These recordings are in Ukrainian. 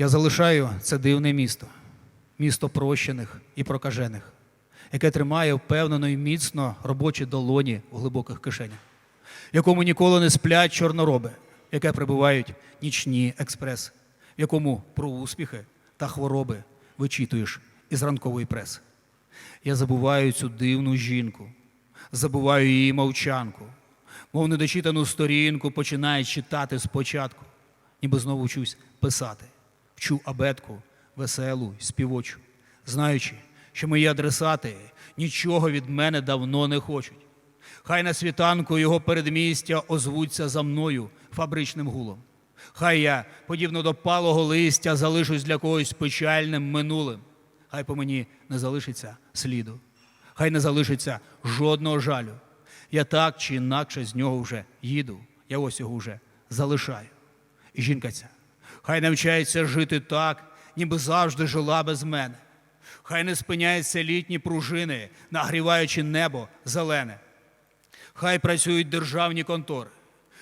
Я залишаю це дивне місто, місто прощених і прокажених, яке тримає впевнено і міцно робочі долоні в глибоких кишенях, якому ніколи не сплять чорнороби, яке прибувають нічні експреси, в якому про успіхи та хвороби вичитуєш із ранкової преси. Я забуваю цю дивну жінку, забуваю її мовчанку, мов недочитану сторінку починаю читати спочатку, ніби знову вчусь писати, вчу абетку, веселу, співочу, знаючи, що мої адресати нічого від мене давно не хочуть. Хай на світанку його передмістя озвуться за мною фабричним гулом. Хай я, подібно до палого листя, залишусь для когось печальним минулим. Хай по мені не залишиться сліду, хай не залишиться жодного жалю. Я так чи інакше з нього вже їду, я ось його вже залишаю. І жінка ця, хай навчається жити так, ніби завжди жила без мене. Хай не спиняються літні пружини, нагріваючи небо зелене. Хай працюють державні контори,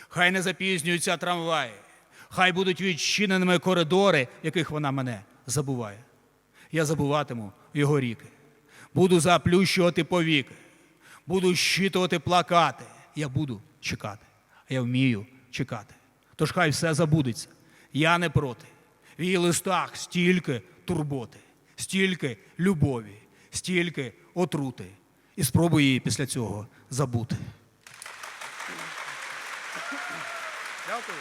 хай не запізнюються трамваї, хай будуть відчиненими коридори, яких вона мене забуває. Я забуватиму його ріки, буду заплющувати повіки, буду щитувати плакати. Я буду чекати, я вмію чекати. Тож хай все забудеться. Я не проти. В її листах стільки турботи, стільки любові, стільки отрути. І спробуй її після цього забути. Дякую.